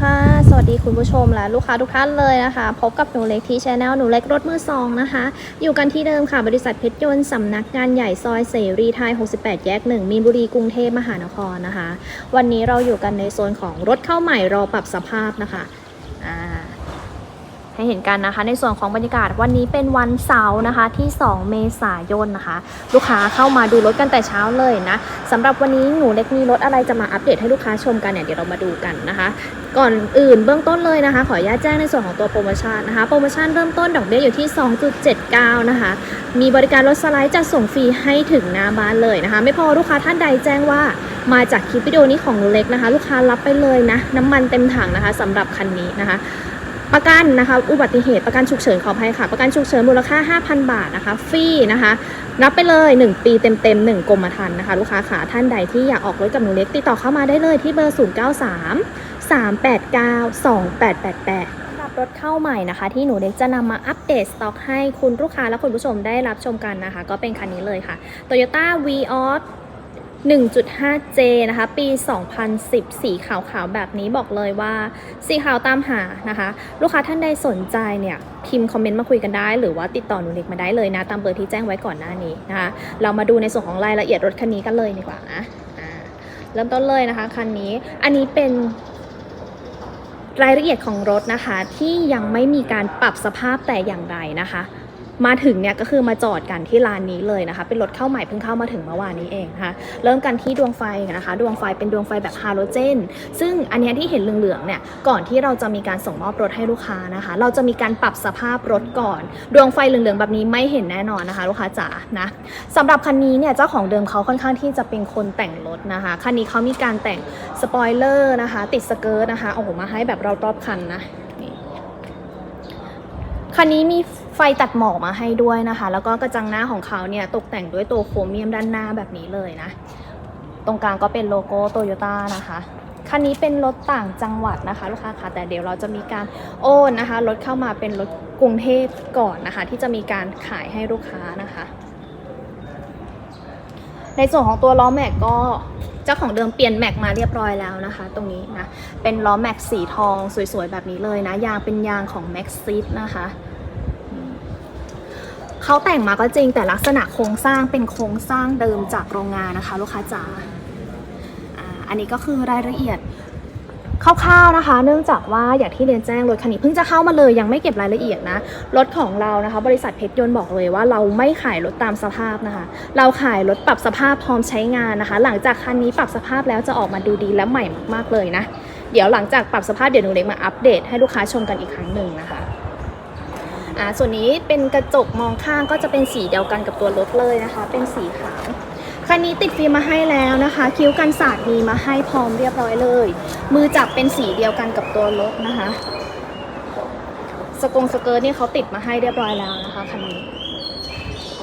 ค่ะ สวัสดีคุณผู้ชมและลูกค้าทุกท่านเลยนะคะ พบกับหนูเล็กที่ชแนลหนูเล็กรถมือสองนะคะ อยู่กันที่เดิมค่ะบริษัทเพชรยนต์สำนักงานใหญ่ซอยเสรีไทย 68 แยก 1 มีนบุรีกรุงเทพมหานครนะคะ วันนี้เราอยู่กันในโซนของรถเข้าใหม่รอปรับสภาพนะคะอ่า ให้เห็นกันนะคะ ในส่วนของบรรยากาศวันนี้เป็นวันเสาร์นะคะที่ 2 เมษายนนะคะ ลูกค้าเข้ามาดูรถกันแต่เช้าเลยนะสำหรับวันนี้หนูเล็กมีรถอะไรจะมาอัปเดตให้ลูกค้าชมกันเนี่ยเดี๋ยวเรามาดูกันนะคะ ก่อนอื่นเบื้องต้นเลยนะคะ ขออนุญาตแจ้งในส่วนของตัวโปรโมชั่นนะคะโปรโมชั่นเริ่มต้นดอกเบี้ยอยู่ที่ 2.79 นะคะ มีบริการรถสไลด์จัดส่งฟรีให้ถึงหน้าบ้านเลยนะคะ ไม่พอลูกค้าท่านใดแจ้งว่ามาจากคลิปวิดีโอนี้ของหนูเล็กนะคะ ลูกค้ารับไปเลยนะ น้ำมันเต็มถังนะคะสำหรับคันนี้นะคะ ประกันนะคะ อุบัติเหตุประกันฉุกเฉินขออภัยค่ะ ประกันฉุกเฉินมูลค่า 5,000 บาทนะคะ ฟรีนะคะ รับไปเลย 1 ปีเต็มๆ 1กรมธรรม์นะคะ ลูกค้าขาท่านใดที่อยากออกรถกับหนูเล็กติดต่อเข้ามาได้เลยที่เบอร์ 093 389 2888สำหรับรถเข้าใหม่นะคะ ที่หนูเล็กจะนำมาอัปเดตสต็อกให้คุณลูกค้าและคุณผู้ชมได้รับชมกันนะคะ ก็เป็นคันนี้เลยค่ะ Toyota v o s 1.5J นะคะ ปี 2010 สีขาวๆ แบบนี้บอกเลยว่า สีขาวตามหานะคะ ลูกค้าท่านใดสนใจเนี่ย พิมพ์คอมเมนต์มาคุยกันได้ หรือว่าติดต่อหนูเล็กมาได้เลยนะ ตามเบอร์ที่แจ้งไว้ก่อนหน้านี้นะคะ เรามาดูในส่วนของรายละเอียดรถคันนี้กันเลยดีกว่านะเริ่มต้นเลยนะคะคันนี้ อันนี้เป็นรายละเอียดของรถนะคะที่ยังไม่มีการปรับสภาพแต่อย่างใดนะคะ มาถึงเนี่ยก็คือมาจอดกันที่ลานนี้เลยนะคะ เป็นรถเข้าใหม่เพิ่งเข้ามาถึงเมื่อวานนี้เองนะคะเริ่มกันที่ดวงไฟนะคะ ดวงไฟเป็นดวงไฟแบบฮาโลเจน ซึ่งอันนี้ที่เห็นเหลืองๆเนี่ยก่อนที่เราจะมีการส่งมอบรถให้ลูกค้านะคะ เราจะมีการปรับสภาพรถก่อน ดวงไฟเหลืองๆแบบนี้ไม่เห็นแน่นอนนะคะ ลูกค้าจ๋านะสำหรับคันนี้เนี่ยเจ้าของเดิมเขาค่อนข้างที่จะเป็นคนแต่งรถนะคะคันนี้เขามีการแต่งสปอยเลอร์นะคะ ติดสเกิร์ตนะคะโอ้โหมาให้แบบรอบๆคันนะคันนี้มี ไฟตัดหมอกมาให้ด้วยนะคะ แล้วก็กระจังหน้าของเขาเนี่ยตกแต่งด้วยตัวโครเมียมด้านหน้าแบบนี้เลยนะ ตรงกลางก็เป็นโลโก้โตโยต้านะคะคันนี้เป็นรถต่างจังหวัดนะคะลูกค้าคะแต่เดี๋ยวเราจะมีการโอนนะคะรถเข้ามาเป็นรถกรุงเทพก่อนนะคะ ที่จะมีการขายให้ลูกค้านะคะ ในส่วนของตัวล้อแม็กก็เจ้าของเดิมเปลี่ยนแม็กมาเรียบร้อยแล้วนะคะ ตรงนี้นะเป็นล้อแม็กสีทองสวยๆแบบนี้เลยนะยางเป็นยางของ Max s i t นะคะ เขาแต่งมาก็จริงแต่ลักษณะโครงสร้างเป็นโครงสร้างเดิมจากโรงงานนะคะ ลูกค้าจ๋าอันนี้ก็คือรายละเอียดคร่าวๆนะคะ เนื่องจากว่าอย่างที่เรียนแจ้งรถคันนี้เพิ่งจะเข้ามาเลยยังไม่เก็บรายละเอียดนะรถของเรานะคะ บริษัทเพชรยนต์บอกเลยว่าเราไม่ขายรถตามสภาพนะคะ เราขายรถปรับสภาพพร้อมใช้งานนะคะ หลังจากคันนี้ปรับสภาพแล้วจะออกมาดูดีและใหม่มากๆเลยนะ เดี๋ยวหลังจากปรับสภาพเดี๋ยวหนูเล็กมาอัปเดตให้ลูกค้าชมกันอีกครั้งหนึ่งนะคะ อ่าส่วนนี้เป็นกระจกมองข้างก็จะเป็นสีเดียวกันกับตัวรถเลยนะคะ เป็นสีขาวคันนี้ติดฟิล์มมาให้แล้วนะคะ คิ้วกันสาดมีมาให้พร้อมเรียบร้อยเลย มือจับเป็นสีเดียวกันกับตัวรถนะคะ สกงสเกิร์ตนี่เขาติดมาให้เรียบร้อยแล้วนะคะคันนี้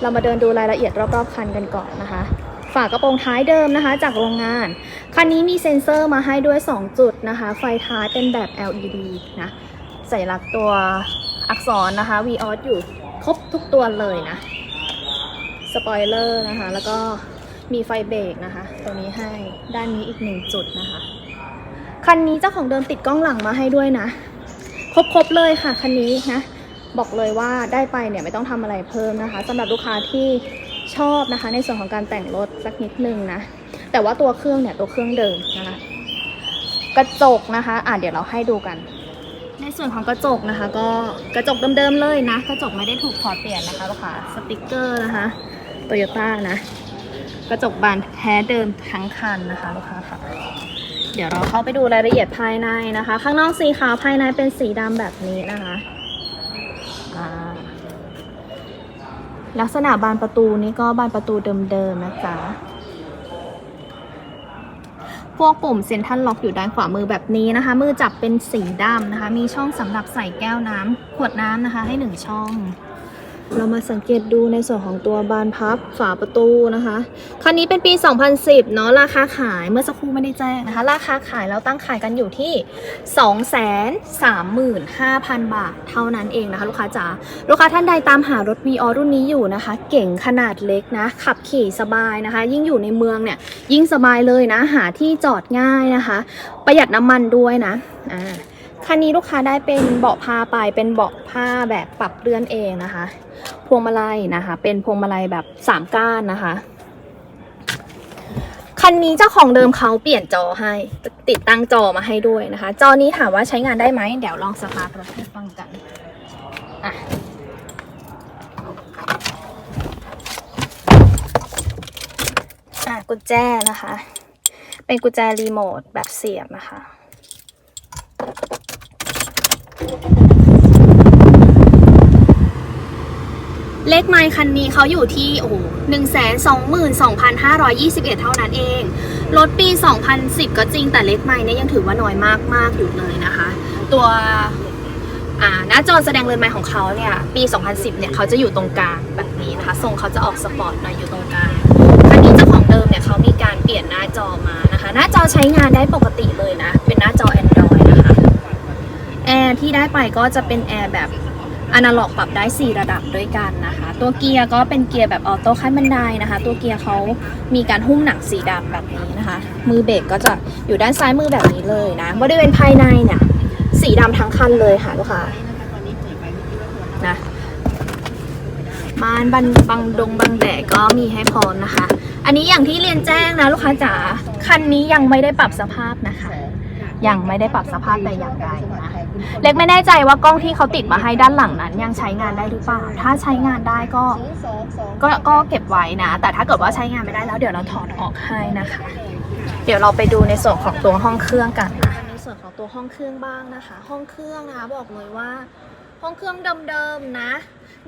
เรามาเดินดูรายละเอียดรอบๆคันกันก่อนนะคะฝากระโปรงท้ายเดิมนะคะ จากโรงงาน คันนี้มีเซ็นเซอร์มาให้ด้วย 2 จุดนะคะ ไฟท้ายเป็นแบบ LED นะใส่ลักษณ์ตัว อักษรนะคะ v ีอออยู่ครบทุกตัวเลยนะ สปอยเลอร์นะคะ แล้วก็มีไฟเบรกนะคะตัวนี้ให้ด้านนี้อีกหนึ่งจุดนะคะ คันนี้เจ้าของเดิมติดกล้องหลังมาให้ด้วยนะ ครบๆเลยค่ะ คันนี้นะบอกเลยว่าได้ไปเนี่ยไม่ต้องทำอะไรเพิ่มนะคะสำหรับลูกค้าที่ชอบนะคะ ในส่วนของการแต่งรถสักนิดนึงนะแต่ว่าตัวเครื่องเนี่ยตัวเครื่องเดิมนะคะ กระจกนะคะ อะเดี๋ยวเราให้ดูกัน ในส่วนของกระจกนะคะ ก็กระจกเดิมๆเลยนะ กระจกไม่ได้ถูกถอดเปลี่ยนนะคะลูกค้าสติกเกอร์นะคะโตโยต้านะ กระจกบานแท้เดิมทั้งคันนะคะลูกค้าค่ะ เดี๋ยวเราเข้าไปดูรายละเอียดภายในนะคะ ข้างนอกสีขาวภายในเป็นสีดำแบบนี้นะคะลักษณะบานประตูนี้ก็บานประตูเดิมๆนะจ๊ะ พวกปุ่มเซ็นทรัลล็อกอยู่ด้านขวามือแบบนี้นะคะ มือจับเป็นสีดำนะคะ มีช่องสำหรับใส่แก้วน้ำขวดน้ำนะคะให้หนึ่งช่อง เรามาสังเกตดูในส่วนของตัวบานพับฝาประตูนะคะ คันนี้เป็นปี 2010 เนาะราคาขายเมื่อสักครู่ไม่ได้แจ้งนะคะ ราคาขายเราตั้งขายกันอยู่ที่ 235,000 บาท เท่านั้นเองนะคะ ลูกค้าจ๋า ลูกค้าท่านใดตามหารถ v ีออรุ่นนี้อยู่นะคะ เก่งขนาดเล็กนะ ขับขี่สบายนะคะ ยิ่งอยู่ในเมืองเนี่ยยิ่งสบายเลยนะ หาที่จอดง่ายนะคะ ประหยัดน้ำมันด้วยนะ อ่า คันนี้ลูกค้าได้เป็นเบาะผ้าไปเป็นเบาะผ้าแบบปรับเลื่อนเองนะคะ พวงมาลัยนะคะ เป็นพวงมาลัยแบบสามก้านนะคะ คันนี้เจ้าของเดิมเขาเปลี่ยนจอให้ติดตั้งจอมาให้ด้วยนะคะ จอนี้ถามว่าใช้งานได้ไหมเดี๋ยวลองสตาร์ทรถให้ฟังกันอะอะกุญแจนะคะ เป็นกุญแจรีโมทแบบเสียบนะคะ เลขไมค์คันนี้เขาอยู่ที่โอ้โหหนึ่งแสนสองหมื่นสองพันห้าร้อยยี่สิบเอ็ดเท่านั้นเอง รถปี 2010 ก็จริงแต่เลขไมค์เนี่ยยังถือว่าน้อยมากๆอยู่เลยนะคะ ตัวหน้าจอแสดงเรือนไม้ของเขาเนี่ยปี 2010 เนี่ยเขาจะอยู่ตรงกลางแบบนี้นะคะทรงเขาจะออกสปอร์ตหน่อยอยู่ตรงกลางคันนี้เจ้าของเดิมเนี่ยเขามีการเปลี่ยนหน้าจอมานะคะ หน้าจอใช้งานได้ปกติเลยนะ เป็นหน้าจอ Android นะคะแอร์ที่ได้ไปก็จะเป็นแอร์แบบ อนาล็อกปรับได้ 4 ระดับด้วยกันนะคะ ตัวเกียร์ก็เป็นเกียร์แบบออโต้ขั้นบันไดนะคะ ตัวเกียร์เขามีการหุ้มหนังสีดำแบบนี้นะคะ มือเบรกก็จะอยู่ด้านซ้ายมือแบบนี้เลยนะบริเวณภายในเนี่ยสีดำทั้งคันเลยค่ะลูกค้านะมานบันบังดงบังแดดก็มีให้พร้อมนะคะ อันนี้อย่างที่เรียนแจ้งนะลูกค้าจ๋าคันนี้ยังไม่ได้ปรับสภาพนะคะ ยังไม่ได้ปรับสภาพแต่อย่างใดนะ เล็กไม่แน่ใจว่ากล้องที่เขาติดมาให้ด้านหลังนั้น ยังใช้งานได้หรือเปล่า ถ้าใช้งานได้ก็ก็ก็เก็บไว้นะ แต่ถ้าเกิดว่าใช้งานไม่ได้แล้วเดี๋ยวเราถอดออกให้นะคะ เดี๋ยวเราไปดูในส่วนของตัวห้องเครื่องกันนะในส่วนของตัวห้องเครื่องบ้างนะคะ ห้องเครื่องนะคะบอกเลยว่า ห้องเครื่องเดิมๆนะ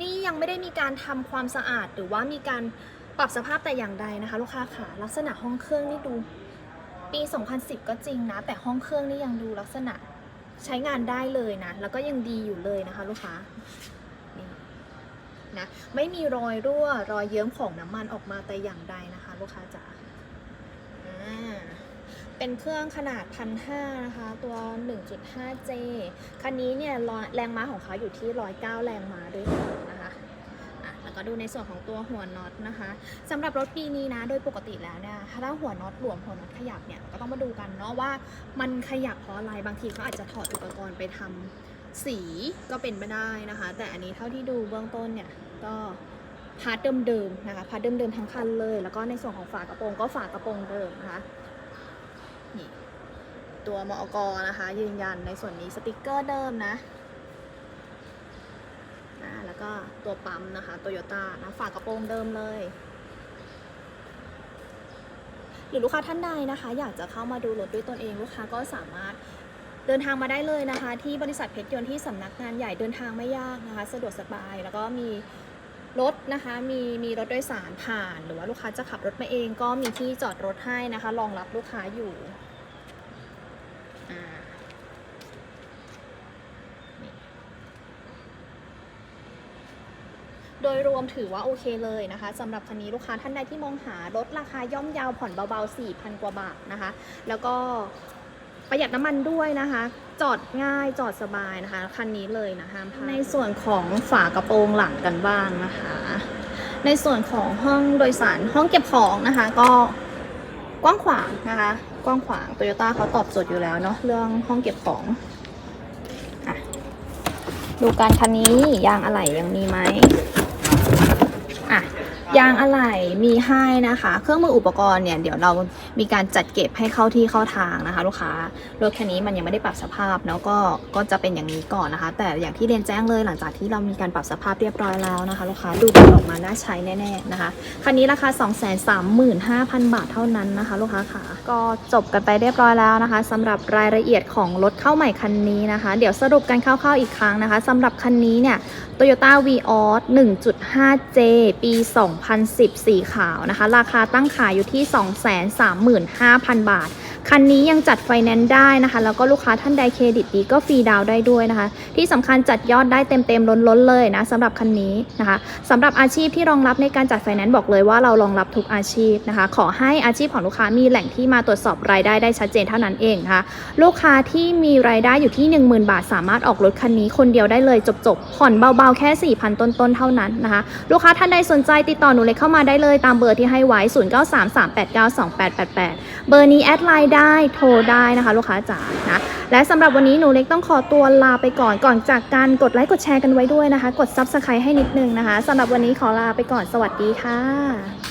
นี่ยังไม่ได้มีการทำความสะอาดหรือว่ามีการปรับสภาพแต่อย่างใดนะคะ ลูกค้าค่ะลักษณะห้องเครื่องนี่ดู ปี 2010 ก็จริงนะ แต่ห้องเครื่องนี่ยังดูลักษณะ ใช้งานได้เลยนะ แล้วก็ยังดีอยู่เลยนะคะลูกค้านี่นะไม่มีรอยรั่วรอยเยิ้มของน้ำมันออกมาแต่อย่างใดนะคะ ลูกค้าจ๋าเป็นเครื่องขนาดพันห้านะคะ ตัว 1.5J คันนี้เนี่ยแรงม้าของเขาอยู่ที่ 109 แรงม้าด้วยกัน ดูในส่วนของตัวหัวน็อตนะคะสำหรับรถปีนี้นะ โดยปกติแล้วเนี่ยถ้าหัวน็อตหลวมหัวน็อตขยับเนี่ยก็ต้องมาดูกันเนาะว่ามันขยับเพราะอะไรบางทีเขาอาจจะถอดอุปกรณ์ไปทำสีก็เป็นไปได้นะคะ แต่อันนี้เท่าที่ดูเบื้องต้นเนี่ยก็พาร์ทเดิมๆนะคะพาร์ทเดิมๆทั้งคันเลย แล้วก็ในส่วนของฝากระโปรงก็ฝากระโปรงเดิมนะคะนี่ตัวมอกนะคะยืนยันในส่วนนี้สติกเกอร์เดิมนะ แล้วก็ตัวปั๊มนะคะโตโยต้านะฝากระโปรงเดิมเลย หรือลูกค้าท่านใดนะคะ อยากจะเข้ามาดูรถด้วยตนเองลูกค้าก็สามารถเดินทางมาได้เลยนะคะ ที่บริษัทเพชรยนต์ที่สำนักงานใหญ่เดินทางไม่ยากนะคะ สะดวกสบายแล้วก็มีรถนะคะมีมีรถโดยสารผ่าน หรือว่าลูกค้าจะขับรถมาเองก็มีที่จอดรถให้นะคะรองรับลูกค้าอยู่ โดยรวมถือว่าโอเคเลยนะคะสำหรับคันนี้ลูกค้าท่านใดที่มองหารถราคาย่อมยาวผ่อนเบาๆ 4,000 กว่าบาทนะคะ แล้วก็ประหยัดน้ำมันด้วยนะคะ จอดง่ายจอดสบายนะคะ คันนี้เลยนะคะในส่วนของฝากระโปรงหลังกันบ้างนะคะ ในส่วนของห้องโดยสารห้องเก็บของนะคะ ก็กว้างขวางนะคะ กว้างขวางโตโยต้าเขาตอบโจทย์อยู่แล้วเนาะเรื่องห้องเก็บของดูการคันนี้ยางอะไหล่ยังมีไหม อะ ยางอะไหล่มีให้นะคะ เครื่องมืออุปกรณ์เนี่ยเดี๋ยวเรามีการจัดเก็บให้เข้าที่เข้าทางนะคะ ลูกค้ารถคันนี้มันยังไม่ได้ปรับสภาพแล้วก็ก็จะเป็นอย่างนี้ก่อนนะคะ แต่อย่างที่เรียนแจ้งเลยหลังจากที่เรามีการปรับสภาพเรียบร้อยแล้วนะคะ ลูกค้าดูออกมาน่าใช้แน่ๆนะคะคันนี้ราคา 235,000 บาทเท่านั้นนะคะ ลูกค้าค่ะก็จบกันไปเรียบร้อยแล้วนะคะสำหรับรายละเอียดของรถเข้าใหม่คันนี้นะคะ เดี๋ยวสรุปกันคร่าวๆอีกครั้งนะคะสำหรับคันนี้เนี่ย Toyota Vios 1.5J ปี2 2010 สีขาวนะคะ ราคาตั้งขายอยู่ที่ 235,000 บาท คันนี้ยังจัดไฟแนนซ์ได้นะคะ แล้วก็ลูกค้าท่านใดเครดิตดีก็ฟรีดาวน์ได้ด้วยนะคะ ที่สำคัญจัดยอดได้เต็มๆล้นๆเลยนะสำหรับคันนี้นะคะสำหรับอาชีพที่รองรับในการจัดไฟแนนซ์บอกเลยว่าเรารองรับทุกอาชีพนะคะ ขอให้อาชีพของลูกค้ามีแหล่งที่มาตรวจสอบรายได้ได้ชัดเจนเท่านั้นเองนะคะลูกค้าที่มีรายได้อยู่ที่ 10,000 บาท สามารถออกรถคันนี้คนเดียวได้เลยจบๆผ่อนเบาๆแค่ 4,000 ต้นๆเท่านั้นนะคะ ลูกค้าท่านใดสนใจติดต่อหนูเล็กเข้ามาได้เลยตามเบอร์ที่ให้ไว้ 0933892888 เบอร์นี้แอดไลน์ได้โทรได้นะคะลูกค้าจ๋านะและสำหรับวันนี้หนูเล็กต้องขอตัวลาไปก่อนก่อนจากการกดไลค์กดแชร์กันไว้ด้วยนะคะ กดซับสไครต์ให้นิดนึงนะคะสำหรับวันนี้ขอลาไปก่อนสวัสดีค่ะ